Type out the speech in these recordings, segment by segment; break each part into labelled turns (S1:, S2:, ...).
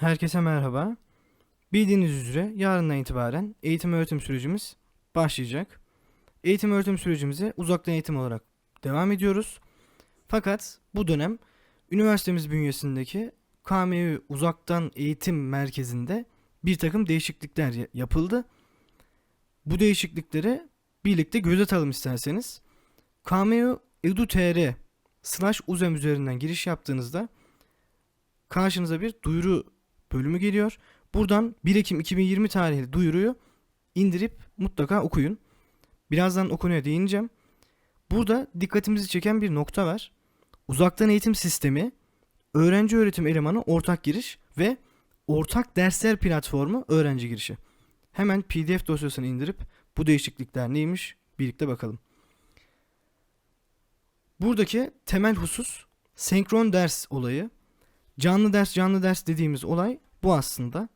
S1: Herkese merhaba. Bildiğiniz üzere yarından itibaren eğitim öğretim sürecimiz başlayacak. Eğitim öğretim sürecimize uzaktan eğitim olarak devam ediyoruz. Fakat bu dönem üniversitemiz bünyesindeki KMÜ Uzaktan Eğitim Merkezi'nde bir takım değişiklikler ya- yapıldı. Bu değişiklikleri birlikte göz atalım isterseniz. KMÜ edu.tr slash uzem üzerinden giriş yaptığınızda karşınıza bir duyuru bölümü geliyor. Buradan 1 Ekim 2020 tarihli duyuruyu indirip mutlaka okuyun. Birazdan o konuya değineceğim. Burada dikkatimizi çeken bir nokta var. Uzaktan eğitim sistemi, öğrenci öğretim elemanı ortak giriş ve ortak dersler platformu öğrenci girişi. Hemen PDF dosyasını indirip bu değişiklikler neymiş birlikte bakalım. Buradaki temel husus senkron ders olayı. Canlı ders canlı ders dediğimiz olay bu aslında.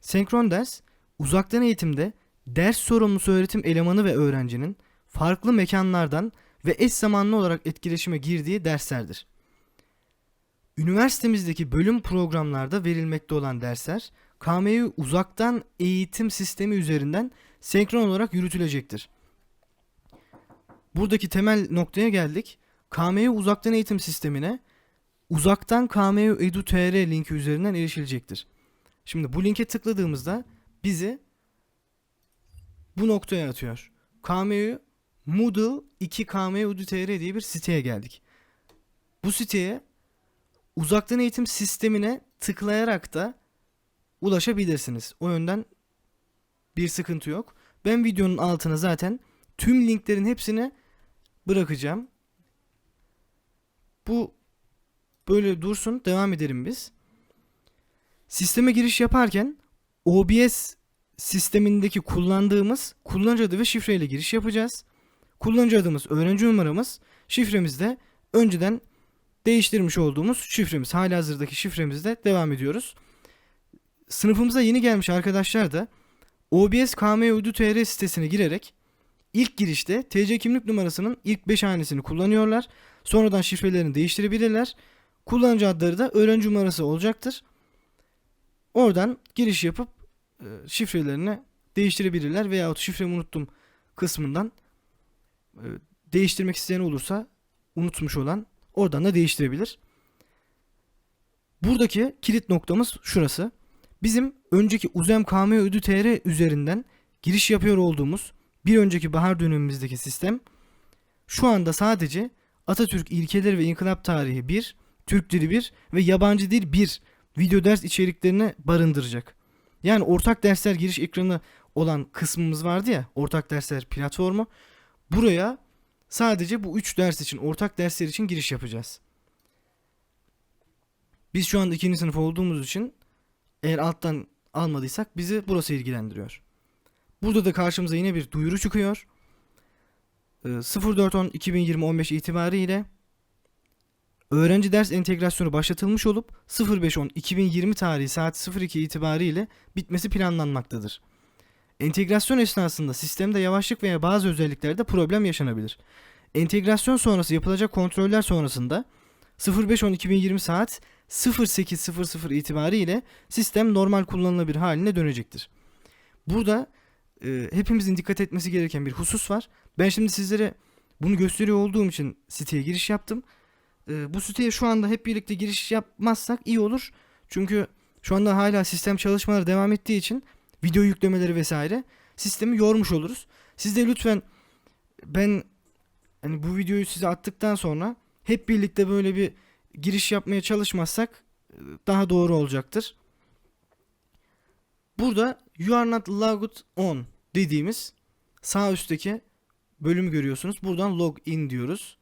S1: Senkron ders uzaktan eğitimde ders sorumlusu öğretim elemanı ve öğrencinin farklı mekanlardan ve eş zamanlı olarak etkileşime girdiği derslerdir. Üniversitemizdeki bölüm programlarda verilmekte olan dersler KMU uzaktan eğitim sistemi üzerinden senkron olarak yürütülecektir. Buradaki temel noktaya geldik. KMU uzaktan eğitim sistemine uzaktan KMU edu.tr linki üzerinden erişilecektir. Şimdi bu linke tıkladığımızda bizi bu noktaya atıyor. KMU Moodle 2 KMU edu.tr diye bir siteye geldik. Bu siteye uzaktan eğitim sistemine tıklayarak da ulaşabilirsiniz. O yönden bir sıkıntı yok. Ben videonun altına zaten tüm linklerin hepsini bırakacağım. Bu böyle dursun devam edelim biz. Sisteme giriş yaparken OBS sistemindeki kullandığımız kullanıcı adı ve şifreyle giriş yapacağız. Kullanıcı adımız öğrenci numaramız, şifremiz de önceden değiştirmiş olduğumuz şifremiz. Halihazırdaki şifremizde devam ediyoruz. Sınıfımıza yeni gelmiş arkadaşlar da OBS KM Uydu TR sitesine girerek ilk girişte TC kimlik numarasının ilk 5 hanesini kullanıyorlar. Sonradan şifrelerini değiştirebilirler. Kullanıcı adları da öğrenci numarası olacaktır. Oradan giriş yapıp e, şifrelerini değiştirebilirler veyahut şifremi unuttum kısmından e, değiştirmek isteyen olursa unutmuş olan oradan da değiştirebilir. Buradaki kilit noktamız şurası. Bizim önceki Uzem KM Ödü TR üzerinden giriş yapıyor olduğumuz bir önceki bahar dönemimizdeki sistem şu anda sadece Atatürk ilkeleri ve inkılap tarihi 1, Türk dili 1 ve yabancı dil 1 video ders içeriklerini barındıracak. Yani ortak dersler giriş ekranı olan kısmımız vardı ya, ortak dersler platformu. Buraya sadece bu 3 ders için, ortak dersler için giriş yapacağız. Biz şu anda ikinci sınıf olduğumuz için eğer alttan almadıysak bizi burası ilgilendiriyor. Burada da karşımıza yine bir duyuru çıkıyor. Ee, 04.10.2020-15 itibariyle öğrenci ders entegrasyonu başlatılmış olup 05.10.2020 tarihi saat 02 itibariyle bitmesi planlanmaktadır. Entegrasyon esnasında sistemde yavaşlık veya bazı özelliklerde problem yaşanabilir. Entegrasyon sonrası yapılacak kontroller sonrasında 05.10.2020 saat 08.00 itibariyle sistem normal kullanılabilir haline dönecektir. Burada e, hepimizin dikkat etmesi gereken bir husus var. Ben şimdi sizlere bunu gösteriyor olduğum için siteye giriş yaptım. E, bu siteye şu anda hep birlikte giriş yapmazsak iyi olur. Çünkü şu anda hala sistem çalışmaları devam ettiği için video yüklemeleri vesaire sistemi yormuş oluruz. Siz de lütfen ben hani bu videoyu size attıktan sonra hep birlikte böyle bir giriş yapmaya çalışmazsak e, daha doğru olacaktır. Burada you are not logged on dediğimiz sağ üstteki bölümü görüyorsunuz. Buradan log in diyoruz.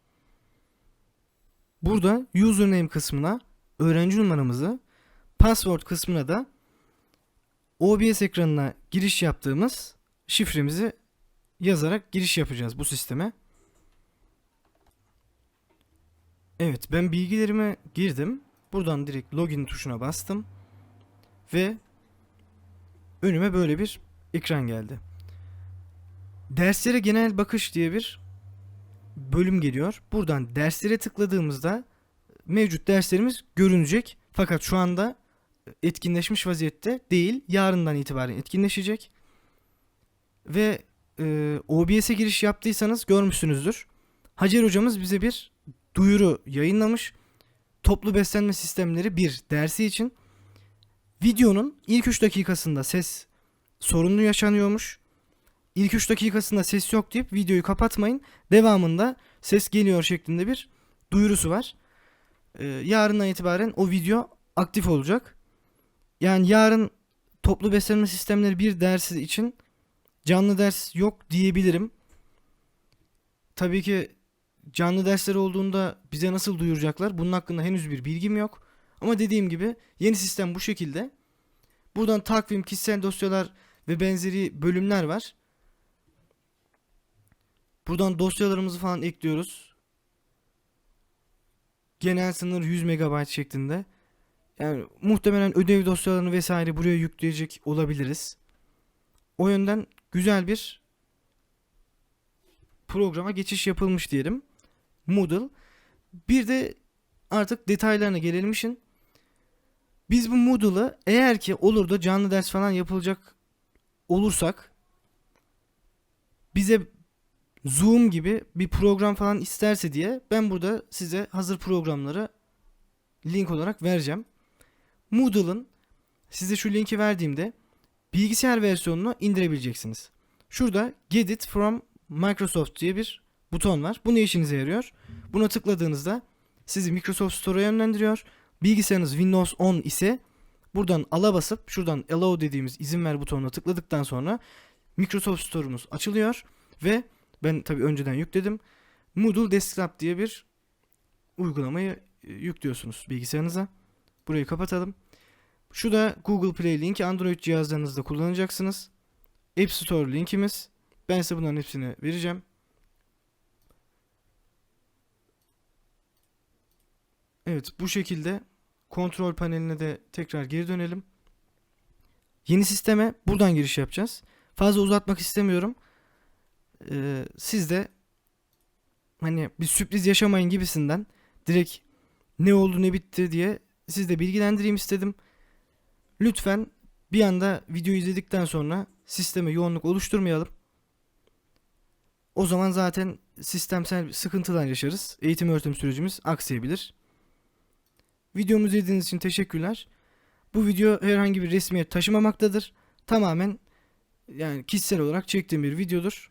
S1: Burada username kısmına öğrenci numaramızı, password kısmına da OBS ekranına giriş yaptığımız şifremizi yazarak giriş yapacağız bu sisteme. Evet ben bilgilerime girdim. Buradan direkt login tuşuna bastım. Ve önüme böyle bir ekran geldi. Derslere genel bakış diye bir bölüm geliyor. Buradan derslere tıkladığımızda mevcut derslerimiz görünecek. Fakat şu anda etkinleşmiş vaziyette değil. Yarından itibaren etkinleşecek. Ve e, OBS'e giriş yaptıysanız görmüşsünüzdür. Hacer hocamız bize bir duyuru yayınlamış. Toplu beslenme sistemleri bir dersi için videonun ilk 3 dakikasında ses sorunlu yaşanıyormuş. İlk 3 dakikasında ses yok deyip videoyu kapatmayın. Devamında ses geliyor şeklinde bir duyurusu var. Ee, yarından itibaren o video aktif olacak. Yani yarın toplu beslenme sistemleri bir dersi için canlı ders yok diyebilirim. Tabii ki canlı dersler olduğunda bize nasıl duyuracaklar? Bunun hakkında henüz bir bilgim yok. Ama dediğim gibi yeni sistem bu şekilde. Buradan takvim, kişisel dosyalar ve benzeri bölümler var. Buradan dosyalarımızı falan ekliyoruz. Genel sınır 100 MB şeklinde. Yani muhtemelen ödev dosyalarını vesaire buraya yükleyecek olabiliriz. O yönden güzel bir programa geçiş yapılmış diyelim. Moodle. Bir de artık detaylarına gelelim işin. Biz bu Moodle'ı eğer ki olur da canlı ders falan yapılacak olursak bize Zoom gibi bir program falan isterse diye ben burada size hazır programları link olarak vereceğim. Moodle'ın size şu linki verdiğimde bilgisayar versiyonunu indirebileceksiniz. Şurada Get it from Microsoft diye bir buton var. Bu ne işinize yarıyor? Buna tıkladığınızda sizi Microsoft Store'a yönlendiriyor. Bilgisayarınız Windows 10 ise buradan ala basıp şuradan allow dediğimiz izin ver butonuna tıkladıktan sonra Microsoft Store'umuz açılıyor ve ben tabi önceden yükledim. Moodle Desktop diye bir uygulamayı e, yüklüyorsunuz bilgisayarınıza. Burayı kapatalım. Şu da Google Play linki Android cihazlarınızda kullanacaksınız. App Store linkimiz. Ben size bunların hepsini vereceğim. Evet bu şekilde kontrol paneline de tekrar geri dönelim. Yeni sisteme buradan giriş yapacağız. Fazla uzatmak istemiyorum. Ee, siz de hani bir sürpriz yaşamayın gibisinden direkt ne oldu ne bitti diye siz de bilgilendireyim istedim. Lütfen bir anda video izledikten sonra sisteme yoğunluk oluşturmayalım. O zaman zaten sistemsel sıkıntılar yaşarız. Eğitim öğretim sürecimiz aksayabilir. Videomu izlediğiniz için teşekkürler. Bu video herhangi bir resmiyet taşımamaktadır. Tamamen yani kişisel olarak çektiğim bir videodur.